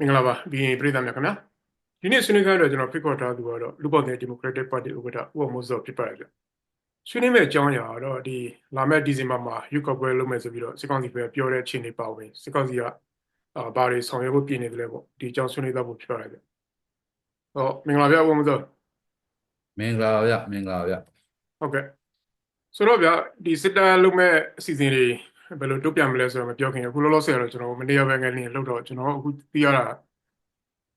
မင်္ဂလာပါဘီရင်ပြည်သားများခင်ဗျာဒီနေ့ဆွေးနွေးကြတော့ကျွန်တော်ဖိတ်ခေါ်ထားသူကတော့လူပေါင်းတဲ့ Democratic Party ဥက္ကဋ္ဌဦးအောင်မိုးစောဖြစ်ပါတယ်ဗျဆွေးနွေးမယ့်အကြောင်းအရာကတော့ဒီလာမယ့်ဒီဇင်ဘာမှာရွေးကောက်ပွဲလုပ်မယ်ဆိုပြီးတော့စစ်ကောင်စီပဲပြောတဲ့အခြေအနေပါဝင်စစ်ကောင်စီကအာဘာတွေဆောင်ရွက်ဖို့ပြင်နေတယ်လဲပေါ့ဒီအကြောင်းဆွေးနွေးတော့ဖို့ဖြစ်ပါတယ်ဗျဟောမင်္ဂလာဗျဦးအောင်မိုးစောမင်္ဂလာပါဗျမင်္ဂလာပါဗျဟုတ်ကဲ့ဆိုတော့ဗျဒီစစ်တပ်လုပ်မဲ့အစီအစဉ်တွေ ဘယ်လိုတုံ့ပြန်မလဲဆိုတော့မပြောခင်အခုလောလောဆယ်တော့ကျွန်တော်မနေ့ကပဲငယ်နေလောက်တော့ကျွန်တော်အခုသိရတာ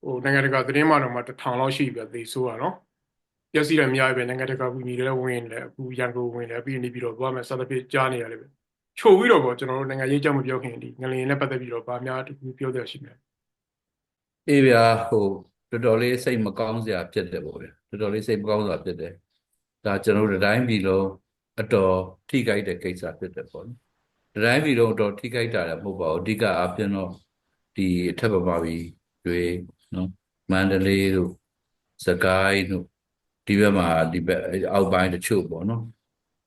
ဟိုနိုင်ငံတကာသတင်းမှတော့မှတစ်ထောင်လောက်ရှိပြီသေဆိုးတာနော်ပြည့်စည်တယ်အများကြီးပဲနိုင်ငံတကာကူညီတယ်ဝင်တယ်အခုရန်ကုန်ဝင်တယ်ပြီးနေပြီးတော့သွားမယ်စသဖြင့်ကြားနေရတယ်ပဲချို့ပြီးတော့ပေါ့ကျွန်တော်တို့နိုင်ငံရေးကြောင့်မပြောခင်ဒီငလင်နဲ့ပတ်သက်ပြီးတော့ဗာများတခုပြောတယ်ရှိမယ်အေးဗျာဟိုတော်တော်လေးစိတ်မကောင်းစရာဖြစ်တယ်ပေါ့ဗျာတော်တော်လေးစိတ်မကောင်းစရာဖြစ်တယ်ဒါကျွန်တော်တို့တစ်တိုင်းပြည်လုံးအတော်ထိခိုက်တဲ့ကိစ္စဖြစ်တယ်ပေါ့နော် တစ်တိုင်းပြည်လုံးအတော်ထိခိုက်တာလည်းမဟုတ်ပါဘူးအဓိကအပြင်တော့ဒီအထက်ပမာပြည်တွေနော်မန္တလေးတို့စကိုင်းတို့ဒီဘက်မှာဒီဘက်အောက်ပိုင်းတချို့ပေါ့နော်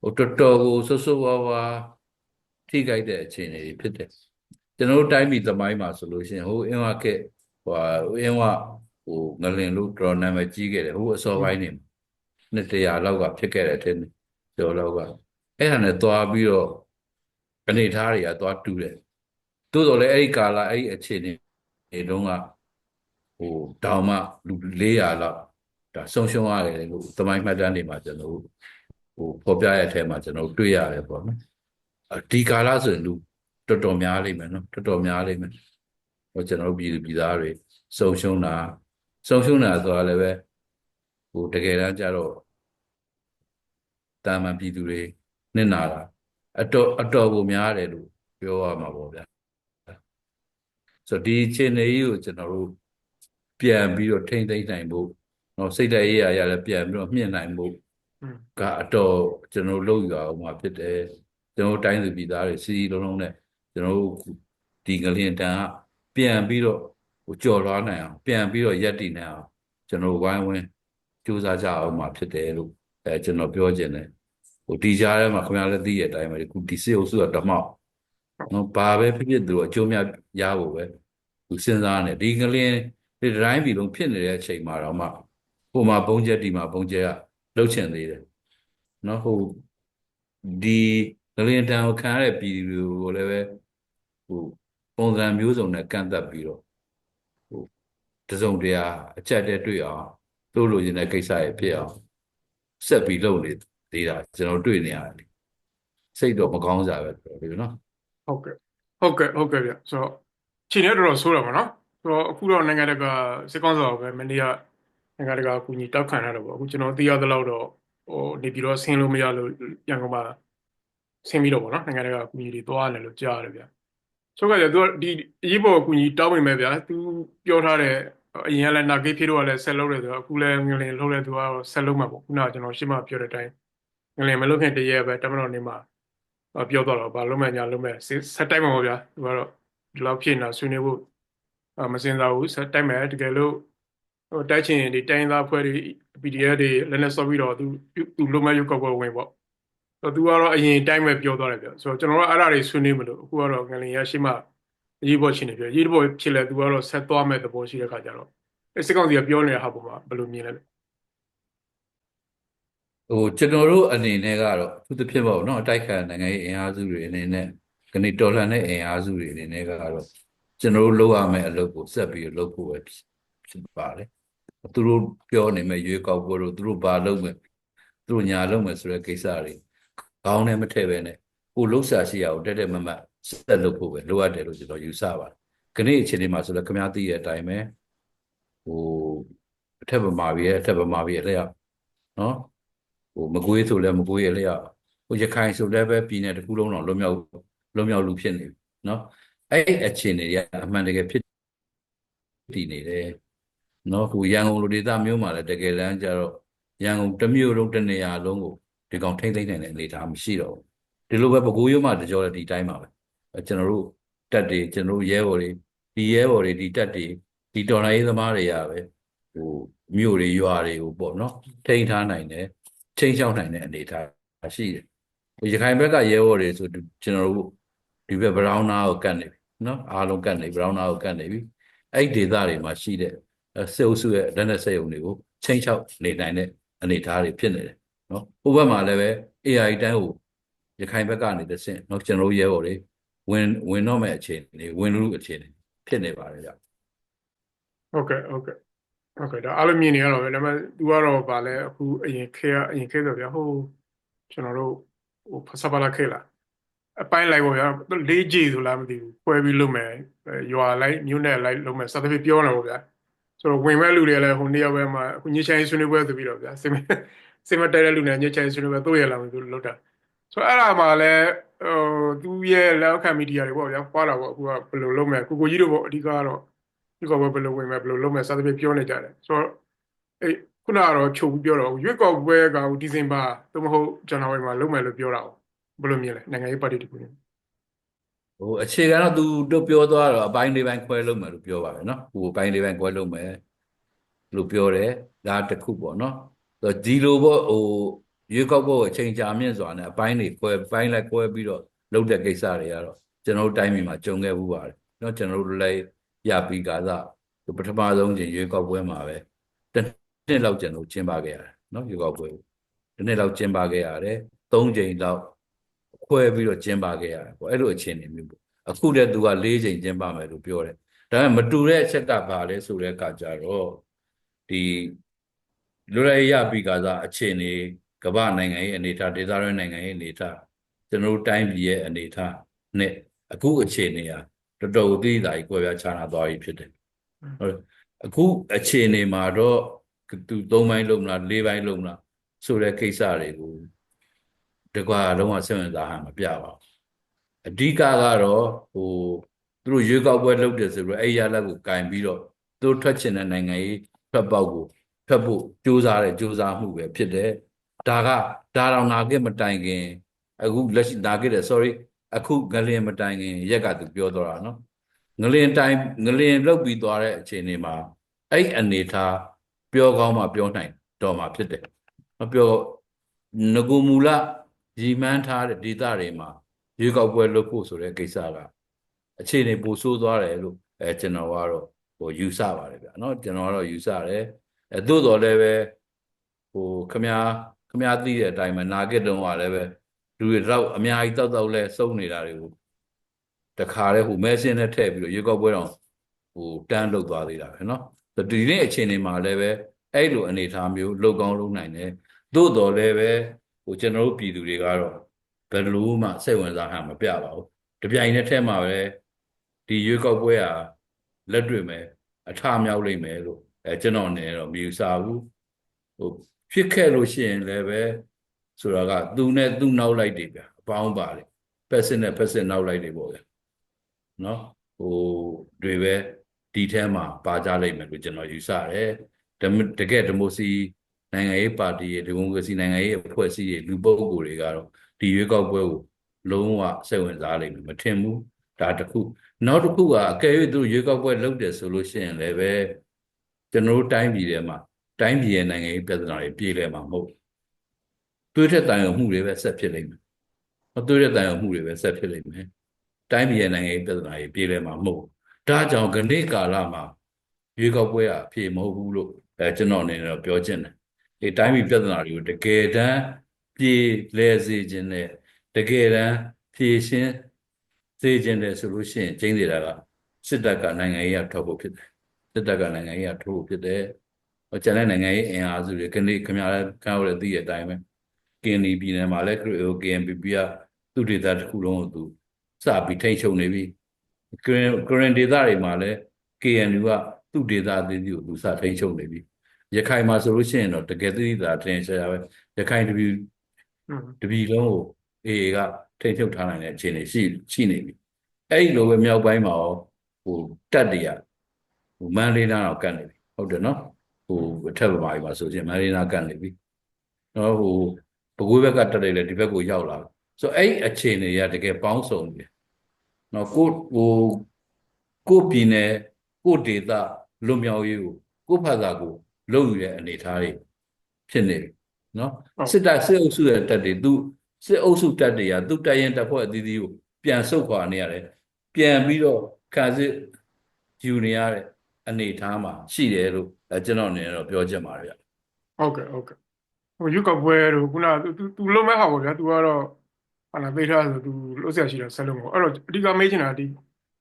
ဟိုတော်တော်ကိုဆွဆွဝါဝါထိခိုက်တဲ့အခြေအနေတွေဖြစ်တယ်ကျွန်တော်တို့တိုင်းပြည်သမိုင်းမှာဆိုလို့ရှိရင်ဟိုအင်းဝကက်ဟိုအင်းဝဟိုငလင်လို့တော်တော်နာမည်ကြီးခဲ့တယ်ဟိုအစောပိုင်းနေနှစ်တရာလောက်ကဖြစ်ခဲ့တဲ့အထက်ကျော်လောက်ကအဲ့ဒါနဲ့သွားပြီးတော့ အနေထားတွေကသွားတူးတယ်တိုးတော်လည်းအဲ့ဒီကာလအဲ့ဒီအခြေအနေတွေတုန်းကဟိုတောင်မှလူ400လောက်ဒါဆုံးရှုံးရတယ်လို့သမိုင်းမှတ်တမ်းတွေမှာကျွန်တော်တို့ဟိုဖော်ပြရတဲ့အထဲမှာကျွန်တော်တို့တွေ့ရတယ်ပေါ့နော်အဒီကာလဆိုရင်လူတော်တော်များလိမ့်မယ်နော်တော်တော်များလိမ့်မယ်ဟိုကျွန်တော်တို့ပြည်သူပြည်သားတွေဆုံးရှုံးတာဆုံးရှုံးတာဆိုတာလည်းပဲဟိုတကယ်တမ်းကျတော့တာမန်ပြည်သူတွေနစ်နာတာ အတော်အတော်ကိုများတယ်လို့ပြောရမှာပေါ့ဗျာဆိုတော့ဒီအခြေအနေကြီးကိုကျွန်တော်တို့ပြန်ပြီးတော့ထိမ့်သိမ့်နိုင်ဖို့နော်စိတ်ဓာတ်ရေးရရလည်းပြန်ပြီးတော့မြင့်နိုင်ဖို့อืมကအတော်ကျွန်တော်တို့လုပ်ရအောင်မှာဖြစ်တယ်ကျွန်တော်တို့တိုင်းသူပြည်သားတွေစီစီလုံးလုံးနဲ့ကျွန်တော်တို့ဒီငလျင်တန်ကပြန်ပြီးတော့ဟိုကြော်လွှားနိုင်အောင်ပြန်ပြီးတော့ရက်တည်နိုင်အောင်ကျွန်တော်တို့ဝိုင်းဝန်းကြိုးစားကြအောင်မှာဖြစ်တယ်လို့အဲကျွန်တော်ပြောခြင်းတယ် ဟိုဒီကြားထဲမှာခင်ဗျားလည်းသိတဲ့အတိုင်းပဲခုဒီစေအုပ်စုကဓမ္မောက်နော်ဘာပဲဖြစ်ဖြစ်သူတို့အကျိုးများရဖို့ပဲသူစဉ်းစားနေဒီငလျင်ဒီတိုင်းပြည်လုံးဖြစ်နေတဲ့အချိန်မှာတော့မှဟိုမှာဘုံကျက်ဒီမှာဘုံကျက်ကလှုပ်ချင်သေးတယ်နော်ဟိုဒီငလင်တန်ကိုခံရတဲ့ပြည်သူတွေကိုလည်းပဲဟိုပုံစံမျိုးစုံနဲ့ကန့်သက်ပြီးတော့ဟိုတစုံတရာအချက်တည်းတွေ့အောင်တို့လိုချင်တဲ့ကိစ္စတွေဖြစ်အောင်ဆက်ပြီးလုပ်နေ သေးတာကျွန်တော်တွေ့နေရတယ်စိတ်တော့မကောင်းစားပဲပြောလို့နော်ဟုတ်ကဲ့ဟုတ်ကဲ့ဟုတ်ကဲ့ဗျဆိုတော့ခြေနေတော်တော်ဆိုးတာပေါ့နော်ဆိုတော့အခုတော့နိုင်ငံတကာစစ်ကောင်စီကပဲမနေ့ကနိုင်ငံတကာအကူအညီတောက်ခံရတော့ပေါ့အခုကျွန်တော်သိရသလောက်တော့ဟိုနေပြီးတော့ဆင်းလို့မရလို့ရန်ကုန်မှာဆင်းပြီးတော့ပေါ့နော်နိုင်ငံတကာအကူအညီတွေသွားရတယ်လို့ကြားရတယ်ဗျဆိုတော့ကသူကဒီအရေးပေါ်အကူအညီတောင်းမိမယ်ဗျာသူပြောထားတဲ့အရင်ကလည်းနာဂိတ်ဖြစ်တော့လည်းဆက်လုပ်တယ်ဆိုတော့အခုလည်းငလင်လုပ်လဲသူကတော့ဆက်လုပ်မှာပေါ့ခုနကကျွန်တော်ရှင်းမပြောတဲ့အတိုင်း ငလင်မလုပ်ခင်တည်းရဲ့ပဲတမတော်နေမှာဟောပြောတော့တော့ဘာလုံးမဲ့ညာလုံးမဲ့ဆက်ဆက်တိုက်မှာပေါ့ဗျာသူကတော့ဒီလောက်ဖြစ်နေတာဆွေးနွေးဖို့အမစင်စားဘူးဆက်တိုက်မယ်တကယ်လို့ဟိုတိုက်ချင်ဒီတိုင်းသားဖွဲ့တွေ PDF တွေလည်းနဲ့ဆော့ပြီးတော့သူသူလုံးမဲ့ရုပ်ကောက်ပွဲဝင်ပေါ့ဆိုတော့သူကတော့အရင်တိုင်းပဲပြောသွားတယ်ဗျဆိုတော့ကျွန်တော်တို့အဲ့ဒါတွေဆွေးနွေးမလို့အခုကတော့ငလင်ရရှိမှအရေးပေါ်ရှင်နေပြအရေးပေါ်ဖြစ်လဲသူကတော့ဆက်သွားမဲ့သဘောရှိတဲ့ခါကျတော့အဲစစ်ကောင်စီကပြောနေတဲ့ဟာပုံမှာဘယ်လိုမြင်လဲလဲ ဟိုကျွန်တော်တို့အနေနဲ့ကတော့သူတစ်ဖြစ်ပေါ့နော်အတိုက်ခံနိုင်ငံရေးအင်အားစုတွေအနေနဲ့ကနေတော်လှန်တဲ့အင်အားစုတွေအနေနဲ့ကတော့ကျွန်တော်တို့လုပ်ရမယ့်အလုပ်ကိုဆက်ပြီးလုပ်ဖို့ပဲဖြစ်ပါတယ်သူတို့ပြောနေမဲ့ရွေးကောက်ပွဲတို့သူတို့ဘာလုပ်မယ်သူတို့ညာလုပ်မယ်ဆိုတဲ့ကိစ္စတွေခေါင်းထဲမထည့်ပဲနဲ့ကိုလှုပ်ရှားရှိရအောင်တက်တက်မမတ်ဆက်လုပ်ဖို့ပဲလိုအပ်တယ်လို့ကျွန်တော်ယူဆပါတယ်ခဏအခြေအနေမှာဆိုလည်းခင်ဗျားသိတဲ့အတိုင်းပဲဟိုအထက်ဗမာပြည်ရဲ့အထက်ဗမာပြည်ရဲ့အလျောက်နော် ဟိုမကွေးဆိုလည်းမကွေးရလျောက်ဟိုရခိုင်ဆိုလည်းပဲပြည်နယ်တစ်ခုလုံးတော့လွတ်မြောက်လွတ်မြောက်လူဖြစ်နေပြီเนาะအဲ့ဒီအခြေအနေတွေကအမှန်တကယ်ဖြစ်တည်နေတယ်เนาะဟိုရန်ကုန်လူဒေသမျိုးမှာလည်းတကယ်တမ်းကျတော့ရန်ကုန်တစ်မြို့လုံးတစ်နေရာလုံးကိုဒီကောင်ထိမ့်သိမ့်နိုင်တဲ့အနေအထားမရှိတော့ဘူးဒီလိုပဲပဲကိုးရိုးမှတကြောလည်းဒီတိုင်းပါပဲအဲကျွန်တော်တို့တက်တွေကျွန်တော်တို့ရဲဘော်တွေဒီရဲဘော်တွေဒီတက်တွေဒီတော်လိုင်းရေးသမားတွေကပဲဟိုမြို့တွေရွာတွေကိုပေါ့เนาะထိမ့်ထားနိုင်တယ် ချိန်ချောက်နိုင်တဲ့အနေအထားရှိတယ်။ရခိုင်ဘက်ကရဲဘော်တွေဆိုကျွန်တော်တို့ဒီဘက်ဘရောင်းနာကိုကတ်နေပြီနော်အားလုံးကတ်နေဘရောင်းနာကိုကတ်နေပြီ။အအဲ့ဒီဒေသတွေမှာရှိတဲ့အဲစစ်အုပ်စုရဲ့လက်နက်စက်ရုံတွေကိုချိန်ချောက်နေနိုင်တဲ့အနေအထားတွေဖြစ်နေတယ်နော်ဟိုဘက်မှာလည်းပဲ AI တန်းကိုရခိုင်ဘက်ကနေတစ်ဆင့်နော်ကျွန်တော်တို့ရဲဘော်တွေဝင်ဝင်တော့မဲ့အခြေအနေဝင်လူအခြေအနေဖြစ်နေပါတယ်ဗျဟုတ်ကဲ့ဟုတ်ကဲ့ ဟုတ်ကဲ့ဒါအားလုံးမြင်နေရတော့ပဲဒါပေမဲ့ तू ကတော့ဗာလဲအခုအရင်ခဲကအရင်ခဲဆိုဗျာဟိုကျွန်တော်တို့ဟိုဖဆပါလာခဲလာအပိုင်းလိုက်ပေါ့ဗျာ 4G ဆိုလားမသိဘူးပွဲပြီးလုပ်မယ်အဲရွာလိုက်မြို့နယ်လိုက်လုပ်မယ်စသဖြင့်ပြောနေပေါ့ဗျာဆိုတော့ဝင်မဲ့လူတွေလည်းဟိုနေ့ရက်ပဲမှာအခုညချိုင်းဆွေးနွေးပွဲဆိုပြီးတော့ဗျာစင်မစင်မတဲတဲ့လူနဲ့ညချိုင်းဆွေးနွေးပွဲတို့ရလာမယ်သူလုပ်တာဆိုတော့အဲ့ဒါမှလည်းဟိုသူရဲ့လက်ခံမီဒီယာတွေပေါ့ဗျာပွားတာပေါ့အခုကဘယ်လိုလုပ်မယ်ကိုကိုကြီးတို့ပေါ့အဓိကကတော့ ဒီကောဘယ်လိုဝင်မယ်ဘယ်လိုလုပ်မယ်စသဖြင့်ပြောနေကြတယ်ဆိုတော့အဲခုနကတော့ချုပ်ပြီးပြောတော့ရွေးကောက်ပွဲကဒီဇင်ဘာသို့မဟုတ်ဇန်နဝါရီမှာလုပ်မယ်လို့ပြောတာ哦ဘယ်လိုမြင်လဲနိုင်ငံရေးပါတီတခုနေဟိုအခြေခံတော့သူတို့ပြောသွားတော့အပိုင်းလေးပိုင်းခွဲလုပ်မယ်လို့ပြောပါတယ်နော်ဟိုအပိုင်းလေးပိုင်းခွဲလုပ်မယ်လို့ပြောတယ်ဒါတစ်ခုပေါ့နော်ဆိုတော့ဒီလိုပေါ့ဟိုရွေးကောက်ပွဲကိုအချိန်ကြာမြင့်စွာနဲ့အပိုင်းတွေခွဲပိုင်းလိုက်ခွဲပြီးတော့လုပ်တဲ့ကိစ္စတွေကတော့ကျွန်တော်တို့တိုင်းပြည်မှာကြုံခဲ့ဘူးပါတယ်နော်ကျွန်တော်တို့လည်း ရပြီးကာသပထမဆုံးချိန်ရွေးကောက်ပွဲမှာပဲတစ်နှစ်လောက်ကျွန်တော်ကျင်းပခဲ့ရတယ်နော်ရွေးကောက်ပွဲကိုတစ်နှစ်လောက်ကျင်းပခဲ့ရတယ်သုံးချိန်လောက်ခွဲပြီးတော့ကျင်းပခဲ့ရတယ်ပေါ့အဲ့လိုအခြေအနေမျိုးပေါ့အခုတည်းသူက၄ချိန်ကျင်းပမယ်လို့ပြောတယ်ဒါပေမဲ့မတူတဲ့အချက်ကဘာလဲဆိုတဲ့အခါကျတော့ဒီလွတ်လပ်ရေးရပြီးကစားအခြေအနေကမ္ဘာနိုင်ငံရဲ့အနေအထားဒေသတွင်းနိုင်ငံရဲ့အနေအထားကျွန်တော်တို့တိုင်းပြည်ရဲ့အနေအထားနဲ့အခုအခြေအနေဟာ တော်တော်အသေးသားကြီးကွဲပြားခြားနာသွားပြီဖြစ်တယ်ဟုတ်တယ်အခုအခြေအနေမှာတော့သူ၃ပိုင်းလုံးမလား၄ပိုင်းလုံးမလားဆိုတဲ့ကိစ္စတွေကိုတကွာလုံးဝစိတ်ဝင်စားဟန်မပြပါဘူးအဓိကကတော့ဟိုသူတို့ရွေးကောက်ပွဲလုပ်တယ်ဆိုတော့အဲ့ရလက်ကိုကင်ပြီးတော့သူတို့ထွက်ချင်တဲ့နိုင်ငံရေးဖက်ပေါက်ကိုဖက်ဖို့ကြိုးစားတဲ့ကြိုးစားမှုပဲဖြစ်တယ်ဒါကဒါတော့နာခဲ့မတိုင်ခင်အခုလက်ရှိနာခဲ့တယ် sorry အခုငလင်မတိုင်ခင်ရက်ကသူပြောတော့တာနော်ငလင်တိုင်ငလင်လောက်ပြီးသွားတဲ့အခြေအနေမှာအဲ့အနေထားပြောကောင်းမှပြောနိုင်တော့မှဖြစ်တယ်မပြောငကူမူလရီမန်းထားတဲ့ဒေသတွေမှာ ရွေးကောက်ပွဲလုပ်ဖို့ဆိုတဲ့ကိစ္စကအခြေအနေပိုဆိုးသွားတယ်လို့အဲကျွန်တော်ကတော့ဟိုယူဆပါတယ်ဗျာเนาะကျွန်တော်ကတော့ယူဆတယ်အဲသို့တော်လည်းပဲဟိုခမားခမားသိတဲ့အတိုင်းမှာနာဂစ်တုံးကလည်းပဲ လူတွေတော့အများကြီးတောက်တောက်လဲစုံနေတာတွေကိုတခါတည်းဟိုမဲစင်းနဲ့ထည့်ပြီးတော့ရွေးကောက်ပွဲတော့ဟိုတန်းလုပ်သွားသေးတာပဲเนาะဒီနေ့အခြေအနေမှာလည်းပဲအဲ့လိုအနေအထားမျိုးလုပ်ကောင်းလုပ်နိုင်တယ်သို့တော်လည်းပဲဟိုကျွန်တော်တို့ပြည်သူတွေကတော့ ဘယ်လိုမှစိတ်ဝင်စားဟန်မပြပါဘူးတပြိုင်နက်တည်းမှာပဲဒီရွေးကောက်ပွဲဟာလက်တွေ့မယ်အထမြောက်လိမ့်မယ်လို့အဲကျွန်တော်အနေနဲ့တော့မယူဆဘူးဟိုဖြစ်ခဲ့လို့ရှိရင်လည်းပဲ ဆိုတာကသူနဲ့သူနောက်လိုက်တွေဗျအပေါင်းပါတယ်ဖက်စစ်နဲ့ဖက်စစ်နောက်လိုက်တွေပေါ့ဗျနော်ဟိုတွေပဲဒီထဲမှာပါကြလိမ့်မယ်လို့ကျွန်တော်ယူဆတယ်တမတကယ်ဒီမိုစီနိုင်ငံရေးပါတီရဲ့ဒီမိုကရေစီနိုင်ငံရေးအဖွဲ့အစည်းရဲ့လူပုဂ္ဂိုလ်တွေကတော့ဒီရွေးကောက်ပွဲကိုလုံးဝစိတ်ဝင်စားလိမ့်မယ်မထင်ဘူးဒါတစ်ခုနောက်တစ်ခုကအကယ်၍သူတို့ရွေးကောက်ပွဲလုပ်တယ်ဆိုလို့ရှိရင်လည်းပဲကျွန်တော်တို့တိုင်းပြည်ထဲမှာတိုင်းပြည်ရဲ့နိုင်ငံရေးပြဿနာတွေပြေလည်မှာမဟုတ် တွေးထက်တန်ရုံမှုတွေပဲဆက်ဖြစ်လိမ့်မယ်မတွေးထက်တန်ရုံမှုတွေပဲဆက်ဖြစ်လိမ့်မယ်တိုင်းပြည်ရဲ့နိုင်ငံရေးပြဿနာတွေပြေလည်မှာမဟုတ်ဒါကြောင့်ခဏိကာလမှာရွေးကောက်ပွဲကအဖြေမဟုတ်ဘူးလို့အဲကျွန်တော်အနေနဲ့တော့ပြောချင်တယ်ဒီတိုင်းပြည်ပြဿနာတွေကိုတကယ်တမ်းပြေလဲစေခြင်းနဲ့တကယ်တမ်းဖြည့်ရှင်းစေခြင်းနဲ့ဆိုလို့ရှိရင်ကျင်းနေတာကစစ်တပ်ကနိုင်ငံရေးအထောက်ဖို့ဖြစ်တယ်စစ်တပ်ကနိုင်ငံရေးအထောက်ဖို့ဖြစ်တယ်ဟိုကျန်တဲ့နိုင်ငံရေးအင်အားစုတွေခဏခမရကောက်ရသိတဲ့အတိုင်းပဲ ကင်းဒီပြည်နယ်မှာလည်း KNPP ကသူ့ဒေသတစ်ခုလုံးကိုသူစပြီးထိန်းချုပ်နေပြီကရင်ကရင်ဒေသတွေမှာလည်း KNU ကသူ့ဒေသအသီးသီးကိုသူစထိန်းချုပ်နေပြီရခိုင်မှာဆိုလို့ရှိရင်တော့တကယ်သိတာထင်ရှားပဲရခိုင်တပြည်อืมတပြည်လုံးကိုအေအေကထိမ့်ချုပ်ထားနိုင်တဲ့အခြေအနေရှိရှိနေပြီအဲ့ဒီလိုပဲမြောက်ပိုင်းမှာရောဟိုတက်တရဟိုမန်လေးနာတော့ကတ်နေပြီဟုတ်တယ်နော်ဟိုအထက်ဗမာပြည်မှာဆိုရင်မန်လေးနာကတ်နေပြီနော်ဟို ဘကိုးဘက်ကတက်တယ်လေဒီဘက်ကိုရောက်လာပြီဆိုအဲ့ဒီအခြေအနေကတကယ်ပေါင်းစုံပြီနော်ကိုဟိုကိုပြည်နယ်ကိုဒေသလွန်မြောက်ရေးကိုကိုဖတ်တာကိုလုပ်ယူတဲ့အနေအထားတွေဖြစ်နေပြီနော်စစ်တပ်စစ်အုပ်စုရဲ့တပ်တွေသူစစ်အုပ်စုတပ်တွေကသူတပ်ရင်တပ်ဖွဲ့အသီးသီးကိုပြန်ဆုတ်ခွာနေရတယ်ပြန်ပြီးတော့ခံစစ်ယူနေရတယ်အနေအထားမှာရှိတယ်လို့အဲကျွန်တော်အနေနဲ့တော့ပြောချင်ပါတယ်ဗျဟုတ်ကဲ့ဟုတ်ကဲ့ ဟိုယူကပွဲတို့ခုနကသူသူလုံးမဲ့ဟာပေါ့ဗျာသူကတော့ဟာလာပေးထားဆိုသူလို့ဆရာရှိတာဆက်လုံးပေါ့အဲ့တော့အဓိကမေးချင်တာဒီ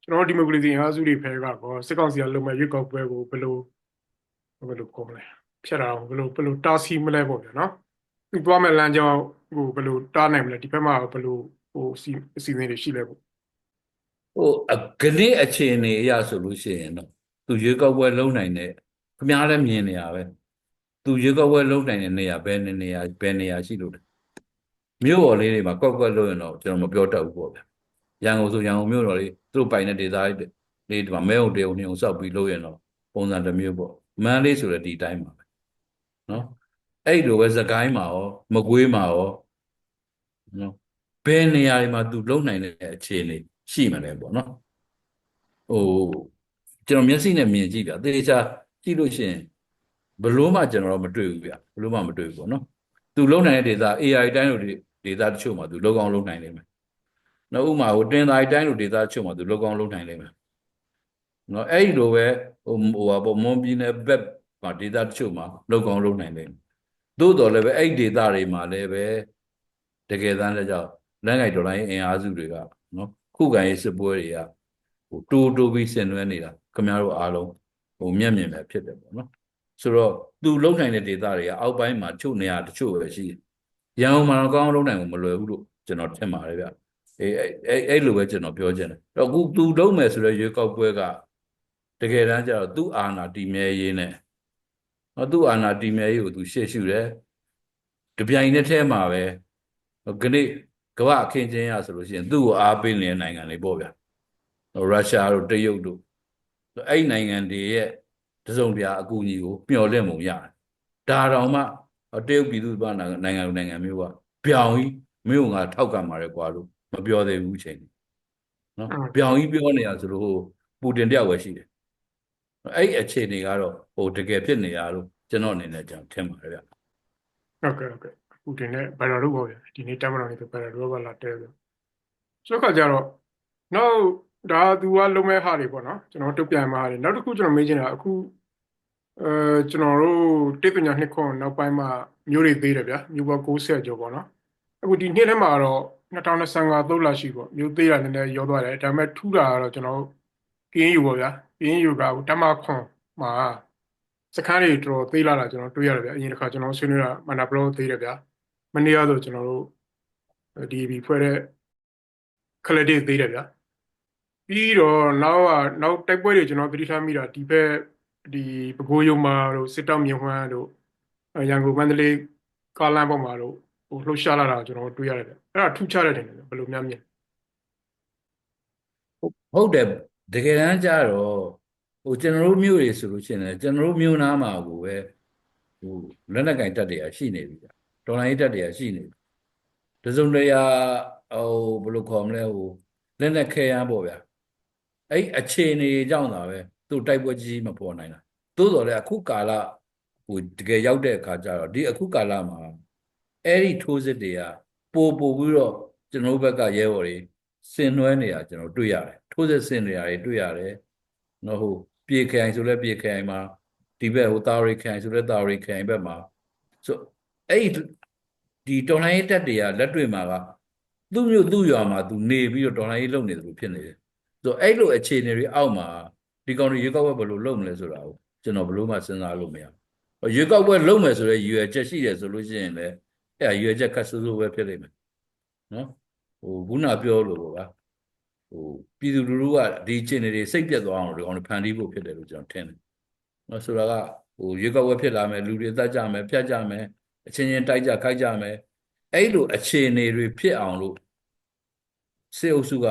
ကျွန်တော်တို့ဒီမိုကရေစီအင်အားစုတွေဖဲကတော့စစ်ကောင်စီကလုံးမဲ့ရွေးကောက်ပွဲကိုဘယ်လိုဘယ်လိုကောမလဲဖြတ်တာအောင်ဘယ်လိုဘယ်လိုတားဆီးမလဲပေါ့ဗျာနော်သူသွားမဲ့လမ်းကြောင်းကိုဘယ်လိုတားနိုင်မလဲဒီဘက်မှာဘယ်လိုဟိုစီအစီအစဉ်တွေရှိလဲပေါ့ဟိုအကနေ့အခြေအနေအရဆိုလို့ရှိရင်တော့သူရွေးကောက်ပွဲလုံးနိုင်တဲ့ခင်ဗျားလည်းမြင်နေရပဲ သူရွေးကောက်ပွဲလုံးနိုင်တဲ့နေရာဘယ်နေနေရာဘယ်နေရာရှိလို့လဲမြို့ပေါ်လေးတွေမှာကောက်ကွက်လို့ရင်တော့ကျွန်တော်မပြောတတ်ဘူးပေါ့ဗျရန်ကုန်ဆိုရန်ကုန်မြို့တော်လေးသူတို့ပိုင်တဲ့ဒေသလေးလေးဒီမှာမဲုံတေုံနေုံစောက်ပြီးလို့ရင်တော့ပုံစံတစ်မျိုးပေါ့မန်းလေးဆိုတဲ့ဒီတိုင်းပါပဲနော်အဲ့လိုပဲစကိုင်းမှာရောမကွေးမှာရောနော်ဘယ်နေရာတွေမှာသူလုံးနိုင်တဲ့အခြေအနေရှိမှလဲပေါ့နော်ဟိုကျွန်တော်မျက်စိနဲ့မြင်ကြည့်ပြသေချာကြည့်လို့ရှိရင် ဘလို့မှကျွန်တော်တော့မတွေ့ဘူးဗျဘလို့မှမတွေ့ဘူးပေါ့နော်သူလုံးနိုင်တဲ့ဒေသ AI တိုင်းလိုဒေသတချို့မှာသူလုံးကောင်းလုံးနိုင်လိမ့်မယ်နော်ဥပမာဟိုတင်သားတိုင်းလိုဒေသတချို့မှာသူလုံးကောင်းလုံးနိုင်လိမ့်မယ်နော်အဲ့ဒီလိုပဲဟိုဟိုဟာပေါ့မွန်ပြည်နယ်ဘက်မှာဒေသတချို့မှာလုံးကောင်းလုံးနိုင်လိမ့်မယ်သို့တော်လည်းပဲအဲ့ဒီဒေသတွေမှာလည်းပဲတကယ်တမ်းလည်းကြောက်လမ်းကိုက်ဒေါ်လာရေးအင်အားစုတွေကနော်ခုခံရေးစစ်ပွဲတွေကဟိုတိုးတိုးပြီးဆင်နွှဲနေတာခင်ဗျားတို့အားလုံးဟိုမျက်မြင်ပဲဖြစ်တယ်ပေါ့နော် ဆိုတော့သူလုံနိုင်တဲ့ဒေသတွေကအောက်ပိုင်းမှာချုပ်နေရတချို့ပဲရှိတယ်ရန်ကုန်မှာတော့ကောင်းအောင်လုံနိုင်ဖို့မလွယ်ဘူးလို့ကျွန်တော်ထင်ပါတယ်ဗျအေးအဲ့အဲ့လိုပဲကျွန်တော်ပြောချင်တယ်တော့အခုသူလုံမယ်ဆိုတော့ရွေးကောက်ပွဲကတကယ်တမ်းကျတော့သူ့အာဏာတည်မြဲရေးနဲ့နော်သူ့အာဏာတည်မြဲရေးကိုသူရှေ့ရှုတယ်တပြိုင်နက်တည်းမှာပဲခဏကမ္ဘာအခင်းချင်းရဆိုလို့ရှိရင်သူ့ကိုအားပေးနေတဲ့နိုင်ငံတွေပေါ့ဗျာရုရှားတို့တရုတ်တို့အဲ့ဒီနိုင်ငံတွေရဲ့ တစုံတရာအကူအညီကိုမျှော်လင့်မှုရတယ်ဒါတောင်မှတရုတ်ပြည်သူ့ဘာနိုင်ငံနိုင်ငံမျိုးကပြောင်ကြီးမြို့ငါထောက်ကံပါတယ်ကွာလို့မပြောသေးဘူးချိန်နော်ပြောင်ကြီးပြောနေရဆိုလို့ဟိုပူတင်တယောက်ပဲရှိတယ်အဲ့ဒီအခြေအနေကတော့ဟိုတကယ်ဖြစ်နေရလို့ကျွန်တော်အနေနဲ့ကျွန်တော်ထင်ပါတယ်ဗျဟုတ်ကဲ့ဟုတ်ကဲ့အခုတင်တဲ့ဘယ်တော်တို့ပေါ့ဗျာဒီနေ့တမန်တော်နေဆိုဘယ်တော်တို့ကလာတဲဆိုဆိုခါကြတော့နောက်ဒါသူကလုံးမဲ့ဟာတွေပေါ့နော်ကျွန်တော်တုတ်ပြန်မှာဟာတွေနောက်တစ်ခုကျွန်တော်မေးချင်တာအခု အဲကျွန်တော်တို့တိပညာနှစ်ခွန်နောက်ပိုင်းမှာမျိုးတွေသေးတယ်ဗျာမျိုးပေါင်း60ကျော်ပေါ့နော်အခုဒီနှစ်ထဲမှာတော့2025သုံးလရှိပေါ့မျိုးသေးတာနည်းနည်းရောသွားတယ်ဒါပေမဲ့ထူးတာကတော့ကျွန်တော်ကင်းယူပေါ့ဗျာကင်းယူကတမခွန်မှာစခန်းတွေတော်တော်သေးလာတာကျွန်တော်တွေ့ရတယ်ဗျာအရင်တစ်ခါကျွန်တော်ဆွေးနွေးတာမန္တဘလောသေးတယ်ဗျာမနေ့ကဆိုကျွန်တော်တို့ဒီဘီဖွဲ့တဲ့ခလက်တစ်သေးတယ်ဗျာပြီးတော့နောက်ကနောက်တိုက်ပွဲတွေကျွန်တော်သတိထားမိတာဒီဘက် ဒီပဲခူးရုံမာတို့စစ်တောက်မြင်ဝမ်းတို့အဲရန်ကုန်မန္တလေးကားလမ်းပေါ်မှာတို့ဟိုလှုပ်ရှားလာတာကျွန်တော်တွေ့ရတယ်ဗျအဲ့ဒါထူးခြားတဲ့တယ်ဘယ်လိုများမြင်ဟုတ်တယ်တကယ်တမ်းကျတော့ဟိုကျွန်တော်တို့မြို့တွေဆိုလို့ရှိရင်လည်းကျွန်တော်တို့မြို့နားမှာကိုပဲဟိုလက်နက်ကင်တပ်တွေကရှိနေပြီဗျဒေါ်လာရေးတပ်တွေကရှိနေပြီတစုံတရာဟိုဘယ်လိုခေါ်မလဲဟိုလက်နက်ခဲယမ်းပေါ့ဗျာအဲ့အခြေအနေကြောင့်သာပဲ သူတိုက်ပွဲကြီးမပေါ်နိုင်တာသို့တော်လည်းအခုကာလဟိုတကယ်ရောက်တဲ့အခါကျတော့ဒီအခုကာလမှာအဲ့ဒီထိုးစစ်တွေကပို့ပို့ပြီးတော့ကျွန်တော်တို့ဘက်ကရဲဘော်တွေဆင်နွှဲနေတာကျွန်တော်တွေ့ရတယ်ထိုးစစ်ဆင်နေတာတွေတွေ့ရတယ်နော်ဟိုပြေခိုင်ဆိုလဲပြေခိုင်မှာဒီဘက်ဟိုတာရီခိုင်ဆိုလဲတာရီခိုင်ဘက်မှာဆိုအဲ့ဒီဒီတော်လိုင်းရေးတက်တွေကလက်တွေ့မှာကသူ့မျိုးသူ့ရွာမှာသူနေပြီးတော့တော်လိုင်းရေးလုပ်နေတယ်လို့ဖြစ်နေတယ်ဆိုအဲ့လိုအခြေအနေတွေအောက်မှာ ဒီကောင်တွေရေကောက်ဘက်ဘယ်လိုလုပ်မလဲဆိုတာကိုကျွန်တော်ဘယ်လို့မှစဉ်းစားလို့မရဘူးရေကောက်ဘက်လုပ်မယ်ဆိုရဲရည်ရွယ်ချက်ရှိတယ်ဆိုလို့ရှိရင်လည်းအဲ့ဒါရည်ရွယ်ချက်ခက်ဆူဆူပဲဖြစ်လိမ့်မယ်နော်ဟိုခုနပြောလို့ပေါ့ဗျာဟိုပြည်သူလူထုကဒီအခြေအနေတွေစိတ်ပြတ်သွားအောင်လို့ဒီကောင်တွေဖန်တီးဖို့ဖြစ်တယ်လို့ကျွန်တော်ထင်တယ်။နော်ဆိုတာကဟိုရွေးကောက်ပွဲဖြစ်လာမယ်လူတွေတက်ကြမယ်ဖြတ်ကြမယ်အချင်းချင်းတိုက်ကြခိုက်ကြမယ်အဲ့လိုအခြေအနေတွေဖြစ်အောင်လို့စေအုပ်စုက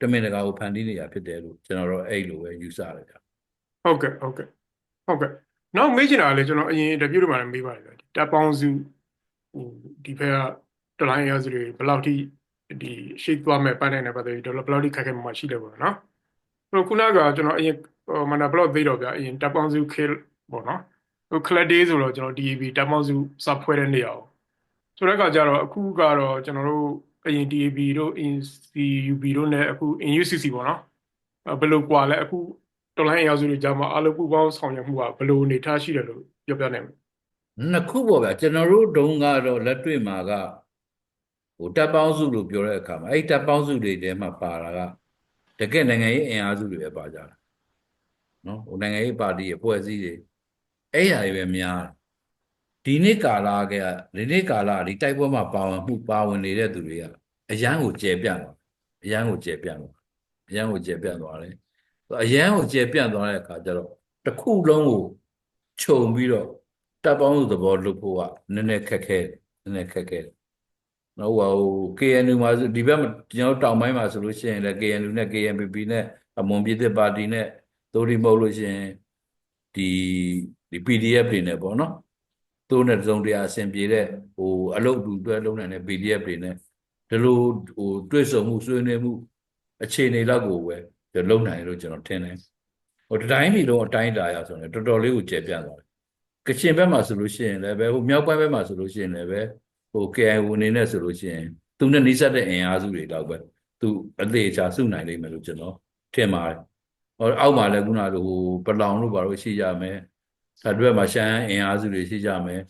တမင်တကာကိုဖန်တီးနေရဖြစ်တယ်လို့ကျွန်တော်တို့အဲ့လိုပဲယူဆရတယ်ဗျာဟုတ်ကဲ့ဟုတ်ကဲ့ဟုတ်ကဲ့နောက်မေးချင်တာကလည်းကျွန်တော်အရင် interview တွေမှာလည်းမေးပါတယ်ဗျာတပ်ပေါင်းစုဟိုဒီဘက်ကတလိုင်းရစုတွေဘယ်လောက်ထိဒီရှိသွားမဲ့ပန်းနိုင်တဲ့ပတ်သက်ပြီးတော့ဘယ်လောက်ထိခက်ခဲမှရှိတယ်ပေါ့နော်အဲ့တော့ခုနကကျွန်တော်အရင်မနာဘလော့သေးတော့ဗျာအရင်တပ်ပေါင်းစု kill ပေါ့နော်ဟို clad day ဆိုတော့ကျွန်တော် DAB တပ်ပေါင်းစုစဖွဲ့တဲ့နေရာကိုဆိုတဲ့အခါကျတော့အခုကတော့ကျွန်တော်တို့ အရင် DAB တို့ INCUB တို့နဲ့အခု INUCC ပေါ့နော်အဲ့ဘယ်လိုကွာလဲအခုတော်လိုင်းအင်အားစုတွေကြားမှာအလုပ်ပူးပေါင်းဆောင်ရွက်မှုကဘယ်လိုအနေထားရှိတယ်လို့ပြောပြနိုင်မလဲနှစ်ခုပေါ့ဗျာကျွန်တော်တို့တုန်းကတော့လက်တွေ့မှာကဟိုတပ်ပေါင်းစုလို့ပြောတဲ့အခါမှာအဲ့ဒီတပ်ပေါင်းစုတွေထဲမှာပါတာကတကယ်နိုင်ငံရေးအင်အားစုတွေပဲပါကြတာနော်ဟိုနိုင်ငံရေးပါတီအဖွဲ့အစည်းတွေအဲ့အရာတွေပဲများတယ် ဒီနေ့ကာလကဒီနေ့ကာလဒီတိုက်ပွဲမှာပါဝင်မှုပါဝင်နေတဲ့သူတွေကအရန်ကိုကျေပြန့်သွားအရန်ကိုကျေပြန့်သွားအရန်ကိုကျေပြန့်သွားတယ်အရန်ကိုကျေပြန့်သွားတဲ့အခါကျတော့တစ်ခုလုံးကိုခြုံပြီးတော့တပ်ပေါင်းစုသဘောလုပ်ဖို့ကနည်းနည်းခက်ခဲတယ်နည်းနည်းခက်ခဲတယ်နော်ဟို KNU မှာဆိုဒီဘက်မှာကျွန်တော်တောင်ပိုင်းမှာဆိုလို့ရှိရင်လည်း KNU နဲ့ KNPP နဲ့အမွန်ပြည်သက်ပါတီနဲ့သို့ဒီမဟုတ်လို့ရှိရင်ဒီဒီ PDF တွေနဲ့ပေါ့နော် သူတို့နဲ့တစုံတရာအဆင်ပြေတဲ့ဟိုအလုပ်အတူတွဲလုပ်နိုင်တဲ့ PDF တွေနဲ့ဒီလိုဟိုတွေ့ဆုံမှုဆွေးနွေးမှုအခြေအနေလောက်ကိုပဲလုပ်နိုင်လို့ကျွန်တော်ထင်တယ်ဟိုတတိုင်းပြည်လုံးအတိုင်းတာရဆိုရင်တော်တော်လေးကိုကျေပြန့်သွားတယ်ကချင်ဘက်မှာဆိုလို့ရှိရင်လည်းပဲဟိုမြောက်ပိုင်းဘက်မှာဆိုလို့ရှိရင်လည်းပဲဟို KIO အနေနဲ့ဆိုလို့ရှိရင်သူနဲ့နှိစက်တဲ့အင်အားစုတွေတော့ပဲသူအသေးချာစုနိုင်လိမ့်မယ်လို့ကျွန်တော်ထင်ပါတယ်။ဟောအောက်မှာလည်းခုနကလိုဟိုပလောင်လို့ဘာလို့ရှိကြမယ်။ ဒါတွေမှာရှမ်းအင်အားစုတွေရှိကြမယ်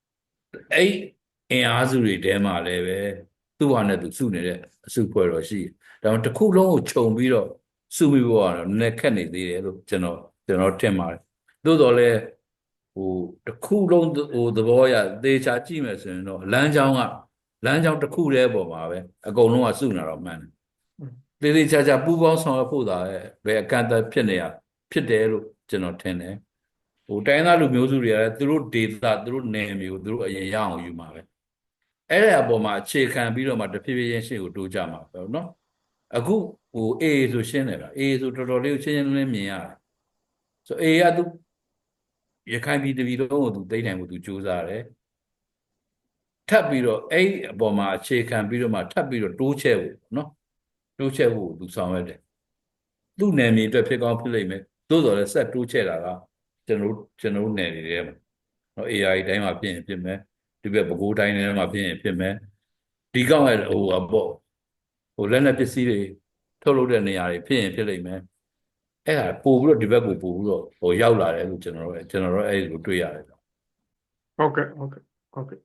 ။အဲ့အင်အားစုတွေထဲမှာလည်းပဲသူ့ဟာနဲ့သူစုနေတဲ့အစုဖွဲ့တော့ရှိတယ်။ဒါပေမဲ့တစ်ခုလုံးကိုခြုံပြီးတော့စုမိဖို့ကတော့နည်းနည်းခက်နေသေးတယ်လို့ကျွန်တော်ကျွန်တော်ထင်ပါတယ်။သို့တော်လည်းဟိုတစ်ခုလုံးဟိုသဘောရသေချာကြည့်မယ်ဆိုရင်တော့လမ်းကြောင်းကလမ်းကြောင်းတစ်ခုတည်းပေါ်မှာပဲအကုန်လုံးကစုနေတာတော့မှန်တယ်သေသေးချာချာပူးပေါင်းဆောင်ရွက်ဖို့သာပဲအကန့်အသတ်ဖြစ်နေရဖြစ်တယ်လို့ကျွန်တော်ထင်တယ် ဟိုတိုင်းသားလူမျိုးစုတွေကလည်းသူတို့ဒေသသူတို့နယ်မြေကိုသူတို့အရင်ရအောင်ယူမှာပဲအဲ့ဒါအပေါ်မှာအခြေခံပြီးတော့မှတဖြည်းဖြည်းချင်းရှေ့ကိုတိုးကြမှာပဲเนาะအခုဟိုအေးဆိုရှင်းတယ်လားအေးဆိုတော်တော်လေးကိုရှင်းရှင်းလင်းလင်းမြင်ရတယ်ဆိုအေးကသူ ရခိုင်ပြည်တပြည်လုံးကိုသူသိနိုင်မှုသူစူးစမ်းတယ်ထပ်ပြီးတော့အဲ့အပေါ်မှာအခြေခံပြီးတော့မှထပ်ပြီးတော့တိုးချဲ့ဖို့နော်တိုးချဲ့ဖို့သူဆောင်ရွက်တယ်သူ့နယ်မြေအတွက်ဖြစ်ကောင်းဖြစ်လိမ့်မယ်သို့တော်လည်းဆက်တိုးချဲ့တာက ကျွန်တော်ကျွန်တော်နယ်တွေထဲမှာနော် AI တိုင်းမှာဖြစ်ရင်ဖြစ်မယ်ဒီဘက်ပဲခူးတိုင်းထဲမှာဖြစ်ရင်ဖြစ်မယ်ဒီကောက်ရဲ့ဟိုအပေါ့ဟိုလက်နက်ပစ္စည်းတွေထုတ်လုပ်တဲ့နေရာတွေဖြစ်ရင်ဖြစ်လိမ့်မယ်အဲ့ဒါပို့ပြီးတော့ဒီဘက်ကိုပို့ပြီးတော့ဟိုရောက်လာတယ်လို့ကျွန်တော်တို့ကျွန်တော်တို့အဲ့ဒီလိုတွေ့ရတယ်ဗျဟုတ်ကဲ့ဟုတ်ကဲ့ဟုတ်ကဲ့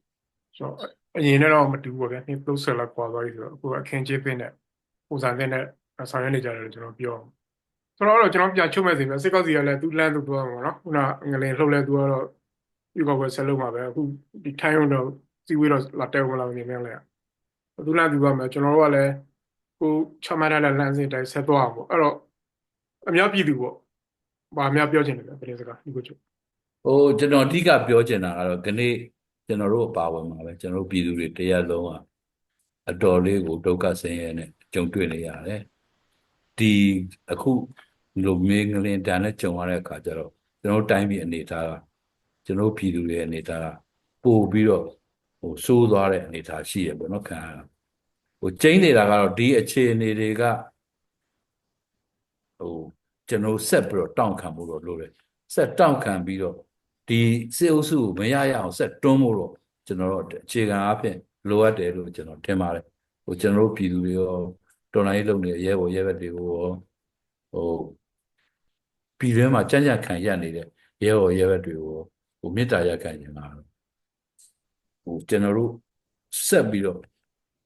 ဆိုတော့အရင်နဲ့တော့မတူဘူးပေါ့ဗျာဒီ30လောက်ကွာသွားပြီဆိုတော့အခုအခင်းချင်းပင်းနဲ့ပုံစံသစ်နဲ့ဆောင်ရွက်နေကြတယ်လို့ကျွန်တော်ပြောအောင် ဆိုတော့တော့ကျွန်တော်ပြန်ချုပ်မဲ့စီပဲစစ်ကောက်စီကလည်းသူ့လမ်းသူပြောမှာနော်ခုနငလင်လှုပ်လဲသူကတော့ဒီကောက်ပဲဆက်လုပ်မှာပဲအခုဒီထိုင်းရုံတော့စီဝေးတော့လာတဲဝင်လာနေနေလဲသူ့လမ်းသူပြောမှာကျွန်တော်တို့ကလည်းကိုချမှတ်ရတဲ့လမ်းစဉ်တိုင်းဆက်သွားအောင်ပေါ့အဲ့တော့အများပြည်သူပေါ့ဗာအများပြောချင်တယ်ဗျပြည်စကားဒီကိုချုပ်ဟိုကျွန်တော်အဓိကပြောချင်တာကတော့ဒီနေ့ကျွန်တော်တို့အပါဝင်မှာပဲကျွန်တော်တို့ပြည်သူတွေတရားလုံးကအတော်လေးကိုဒုက္ခဆင်းရဲနဲ့ကြုံတွေ့နေရတယ် ဒီအခုလိုမင်းငလင်တန်နဲ့ကြုံရတဲ့အခါကျတော့ကျွန်တော်တို့တိုင်းပြည်အနေအထားကကျွန်တော်တို့ပြည်သူတွေအနေအထားကပို့ပြီးတော့ဟိုစိုးသွားတဲ့အနေအထားရှိရပေါ့နော်ခံရတာဟိုကျင်းနေတာကတော့ဒီအခြေအနေတွေကဟိုကျွန်တော်ဆက်ပြီးတော့တောင့်ခံဖို့တော့လိုတယ်ဆက်တောင့်ခံပြီးတော့ဒီစစ်အုပ်စုကိုမရရအောင်ဆက်တွန်းဖို့တော့ကျွန်တော်တို့အခြေခံအားဖြင့်လိုအပ်တယ်လို့ကျွန်တော်ထင်ပါတယ်ဟိုကျွန်တော်တို့ပြည်သူတွေရော တော်လိုင်းလုပ်နေတဲ့ရဲဘော်ရဲဘက်တွေကိုရောဟိုပြည်တွင်းမှာကြမ်းကြမ်းခံရနေတဲ့ရဲဘော်ရဲဘက်တွေကိုရောဟိုမေတ္တာရက်ခံနေတာဟိုကျွန်တော်တို့ဆက်ပြီးတော့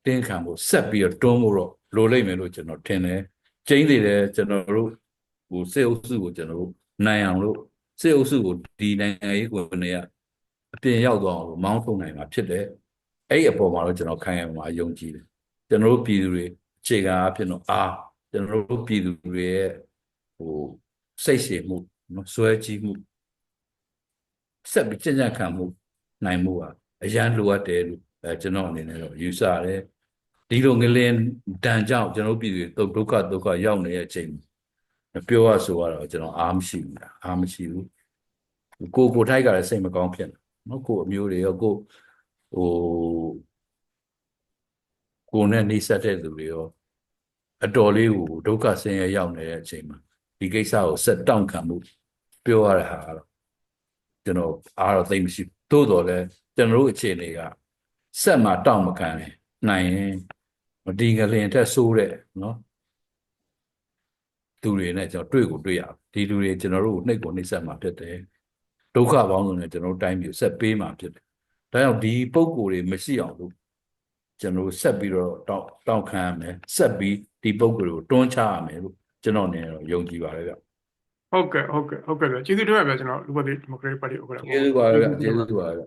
တင်းခံဖို့ဆက်ပြီးတော့တွန်းဖို့တော့လိုလိမ့်မယ်လို့ကျွန်တော်ထင်တယ်ကျင်းနေတယ်ကျွန်တော်တို့ဟိုစေအုပ်စုကိုကျွန်တော်တို့နိုင်အောင်လို့စေအုပ်စုကိုဒီနိုင်ငံရေးကိုနေရအပြင်ရောက်သွားအောင်လို့မောင်းထုတ်နိုင်မှာဖြစ်တယ်အဲ့ဒီအပေါ်မှာတော့ကျွန်တော်ခိုင်ရမှာယုံကြည်တယ်ကျွန်တော်တို့ပြည်သူတွေအ ခြေခံအဖြစ်တော့အာကျွန်တော်တို့ပြည်သူတွေရဲ့ဟိုစိတ်ရှည်မှုနော်စွဲကြီးမှုဆက်ပြီးကြံ့ကြံ့ခံမှုနိုင်မှုဟာအရန်လိုအပ်တယ်လို့အဲကျွန်တော်အနေနဲ့တော့ယူဆရတယ်ဒီလိုငလင်တန်ကြောင့်ကျွန်တော်တို့ပြည်သူတွေဒုက္ခဒုက္ခရောက်နေတဲ့အချိန်ပြောရဆိုရတော့ကျွန်တော်အားမရှိဘူးလားအားမရှိဘူးကိုကိုထိုက်ကလည်းစိတ်မကောင်းဖြစ်နေနော်ကိုအမျိုးတွေရောကိုဟို ကိုနဲ့နှိစက်တဲ့သူတွေရောအတော်လေးကိုဒုက္ခဆင်းရဲရောက်နေတဲ့အချိန်မှာဒီကိစ္စကိုဆက်တောင့်ခံမှုပြောရတဲ့ဟာကတော့ကျွန်တော်အားတော့သိမရှိသို့တော်လဲကျွန်တော်တို့အခြေအနေကဆက်မှာတောင့်မခံနိုင်ရင်ဒီကလင်တက်ဆိုးတဲ့နော်သူတွေနဲ့ကျွန်တော်တွေ့ကိုတွေ့ရဒီလူတွေကျွန်တော်တို့ကိုနှိပ်ကိုနှိပ်ဆက်မှာဖြစ်တယ်ဒုက္ခပေါင်းစုံနဲ့ကျွန်တော်တို့တိုင်းပြည်ကိုဆက်ပေးမှာဖြစ်တယ်ဒါကြောင့်ဒီပုံကိုယ်တွေမရှိအောင်လို့ ကျွန်တော်တို့ဆက်ပြီးတော့တောက်တောက်ခံရမယ်ဆက်ပြီးဒီပုံကိုယ်တွေကိုတွန်းချရမယ်လို့ကျွန်တော်အနေနဲ့တော့ယုံကြည်ပါတယ်ဗျဟုတ်ကဲ့ဟုတ်ကဲ့ဟုတ်ကဲ့ဗျကျေးဇူးတင်ပါဗျကျွန်တော်လူ့ဘဝဒီမိုကရက်တစ်ပါတီဥက္ကဋ္ဌကျေးဇူးပါဗျကျေးဇူးပါဗျ